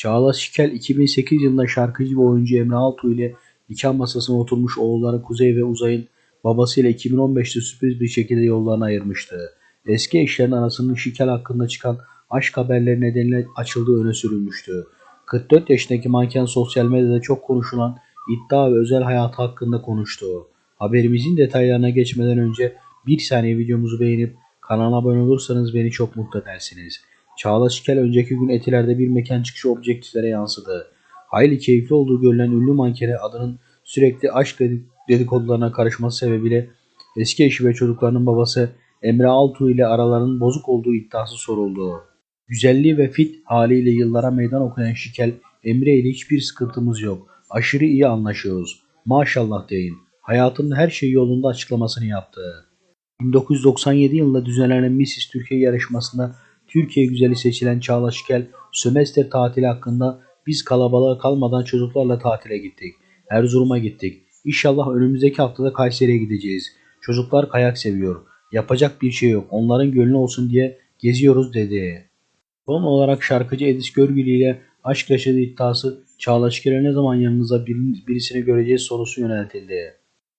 Çağla Şikel 2008 yılında şarkıcı ve oyuncu Emre Altuğ ile nikah masasına oturmuş oğulları Kuzey ve Uzay'ın babasıyla 2015'te sürpriz bir şekilde yollarını ayırmıştı. Eski eşlerin arasının Şikel hakkında çıkan aşk haberleri nedeniyle açıldığı öne sürülmüştü. 44 yaşındaki manken sosyal medyada çok konuşulan iddia ve özel hayatı hakkında konuştu. Haberimizin detaylarına geçmeden önce bir saniye videomuzu beğenip kanala abone olursanız beni çok mutlu edersiniz. Çağla Şikel önceki gün Etiler'de bir mekan çıkışı objektiflere yansıdı. Hayli keyifli olduğu görülen ünlü mankene adının sürekli aşk dedik- dedikodularına karışması sebebiyle eski eşi ve çocuklarının babası Emre Altuğ ile aralarının bozuk olduğu iddiası soruldu. Güzelliği ve fit haliyle yıllara meydan okuyan Şikel, Emre ile hiçbir sıkıntımız yok. Aşırı iyi anlaşıyoruz. Maşallah deyin. Hayatının her şey yolunda açıklamasını yaptı. 1997 yılında düzenlenen Missis Türkiye yarışmasında Türkiye güzeli seçilen Çağla Şikel, sömestr tatili hakkında biz kalabalığa kalmadan çocuklarla tatile gittik. Erzurum'a gittik. İnşallah önümüzdeki haftada Kayseri'ye gideceğiz. Çocuklar kayak seviyor. Yapacak bir şey yok. Onların gönlü olsun diye geziyoruz dedi. Son olarak şarkıcı Edis Görgülü ile aşk yaşadığı iddiası Çağla Şikel'e ne zaman yanınıza birisini göreceğiz sorusu yöneltildi.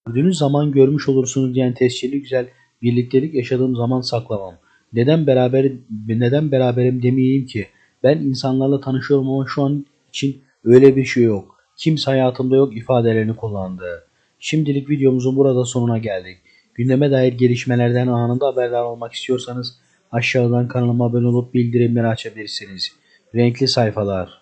Gördüğünüz zaman görmüş olursunuz diyen tescilli güzel birliktelik yaşadığım zaman saklamam. Neden beraber neden beraberim demeyeyim ki? Ben insanlarla tanışıyorum ama şu an için öyle bir şey yok. Kimse hayatımda yok ifadelerini kullandı. Şimdilik videomuzun burada sonuna geldik. Gündeme dair gelişmelerden anında haberdar olmak istiyorsanız aşağıdan kanalıma abone olup bildirimleri açabilirsiniz. Renkli sayfalar.